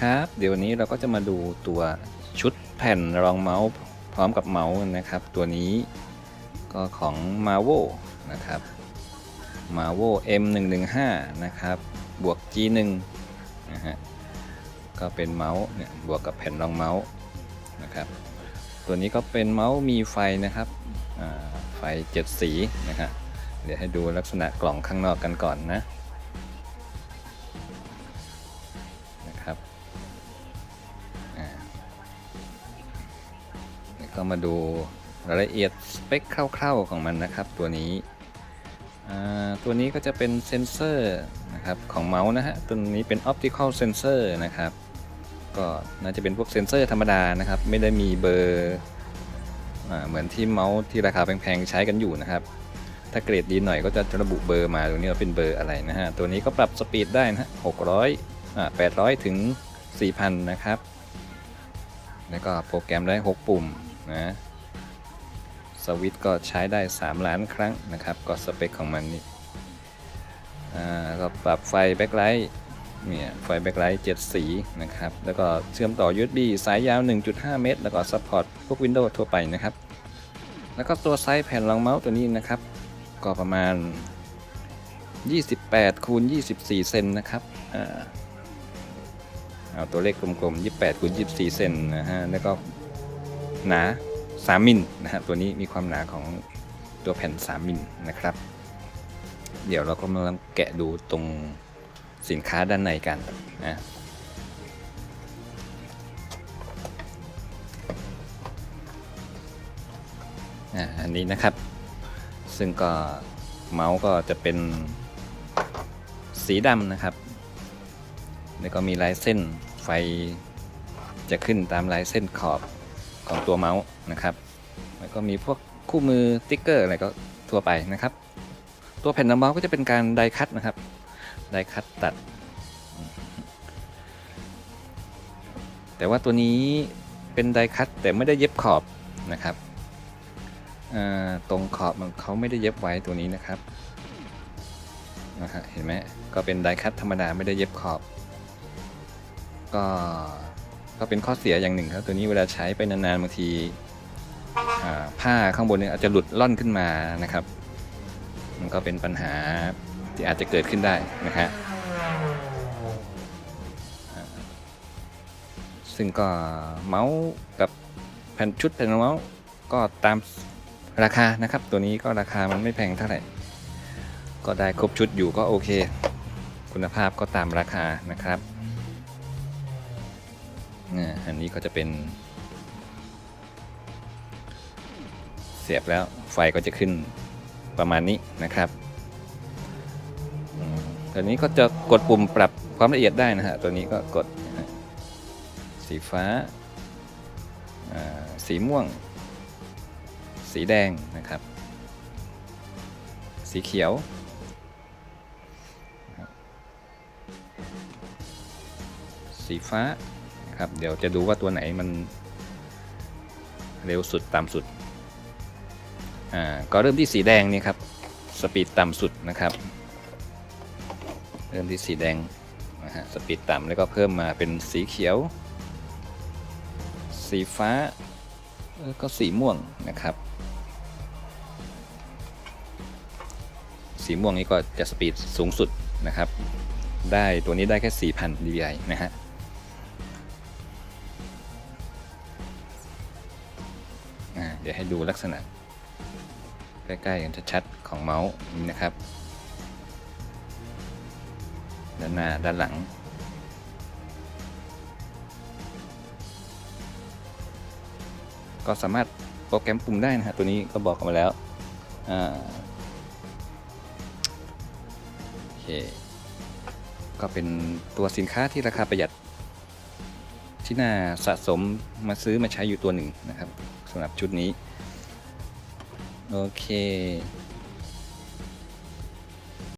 ครับ เดี๋ยววันนี้เราก็จะมาดูตัวชุดแผ่นรองเมาส์พร้อมกับเมาส์นะครับ ตัวนี้ก็ของ m a r v o นะครับ m a r v o M115 นะครับ บวก G1 นะฮะ ก็เป็นเมาส์เนี่ยบวกกับแผ่นรองเมาส์นะครับ ตัวนี้ก็เป็นเมาส์มีไฟนะครับ ไฟเจ็ดสีนะฮะ เดี๋ยวให้ดูลักษณะกล่องข้างนอกกันก่อนนะ ก็มาดูรายละเอียดสเปคคร่าวๆของมันนะครับ ตัวนี้ตัวนี้ก็จะเป็นเซนเซอร์นะครับของเมาส์นะฮะตัวนี้เป็น optical sensor นะครับก็น่าจะเป็นพวกเซนเซอร์ธรรมดานะครับ ไม่ได้มีเบอร์เหมือนที่เมาส์ที่ราคาแพงๆใช้กันอยู่นะครับ ถ้าเกรดดีหน่อยก็จะระบุเบอร์มาตรงนี้ว่าเป็นเบอร์อะไรนะฮะตัวนี้ก็ปรับสปีดได้นะฮะ600อ่า800ถึง4,000นะครับ แล้วก็โปรแกรมได้ 6 ปุ่ม นะสวิตก็ใช้ได้ 3 ล้านครั้งนะครับ ก็สเปคของมันนี่อ่าก็ปรับไฟแบ็คไลท์เนี่ยไฟแบ็คไลท์7สีนะครับ แล้วก็เชื่อมต่อ USB สายยาว 1.5 เมตร แล้วก็ซัพพอร์ตพวก Windows ทั่วไปนะครับ แล้วก็ตัวไซส์แผ่นรองเมาส์ตัวนี้นะครับ ก็ประมาณ 28คูณ24 เซนนะครับเอาตัวเลขกลมๆ 28คูณ24 เซนนะฮะ แล้วก็ หนา3มิลนะฮะตัวนี้มีความหนาของตัวแผ่น 3มิลนะครับ เดี๋ยวเราก็มาลองแกะดูตรงสินค้าด้านในกันนะอันนี้นะครับ ซึ่งก็เมาส์ก็จะเป็นสีดำนะครับ แล้วก็มีลายเส้นไฟจะขึ้นตามลายเส้นขอบ ของตัวเมาส์นะครับ แล้วก็มีพวกคู่มือติ๊กเกอร์อะไรก็ทั่วไปนะครับ ตัวแผ่นรองเมาส์ก็จะเป็นการไดคัตนะครับ ไดคัตตัด แต่ว่าตัวนี้เป็นไดคัตแต่ไม่ได้เย็บขอบนะครับตรงขอบมันเขาไม่ได้เย็บไว้ตัวนี้นะครับนะฮะเห็นไหมก็เป็นไดคัตธรรมดาไม่ได้เย็บขอบ ก็ ก็เป็นข้อเสียอย่างหนึ่งครับ ตัวนี้เวลาใช้ไปนานๆบางทีผ้าข้างบนเนี่ยอาจจะหลุดล่อนขึ้นมานะครับ มันก็เป็นปัญหาที่อาจจะเกิดขึ้นได้นะฮะซึ่งก็เมาส์กับแผ่นชุดแผ่นเมาส์ก็ตามราคานะครับ ตัวนี้ก็ราคามันไม่แพงเท่าไหร่ ก็ได้ครบชุดอยู่ก็โอเค คุณภาพก็ตามราคานะครับ อันนี้ก็จะเป็น เสียบแล้วไฟก็จะขึ้นประมาณนี้นะครับตัวนี้ก็จะกดปุ่มปรับความละเอียดได้นะฮะ ตัวนี้ก็กดสีฟ้า สีม่วง สีแดงนะครับ สีเขียวสีฟ้า นะครับ เดี๋ยวจะดูว่าตัวไหนมันเร็วสุดต่ำสุด อ่า ก็เริ่มที่สีแดงนี่ครับ สปีดต่ำสุดนะครับ เริ่มที่สีแดงนะฮะ สปีดต่ำแล้วก็เพิ่มมาเป็นสีเขียว สีฟ้า แล้วก็สีม่วงนะครับ สีม่วงนี้ก็จะสปีดสูงสุดนะครับ ได้ตัวนี้ได้แค่ 4,000 dpi นะฮะ เดี๋ยวให้ดูลักษณะ ใกล้ๆกันชัดๆของเมาส์นี่นะครับ ด้านหน้าด้านหลัง ก็สามารถโปรแกรมปุ่มได้นะฮะตัวนี้ก็บอกกันมาแล้วโอเคก็เป็นตัวสินค้าที่ราคาประหยัด ที่น่าสะสมมาซื้อมาใช้อยู่ตัวหนึ่งนะครับสำหรับชุดนี้ โอเค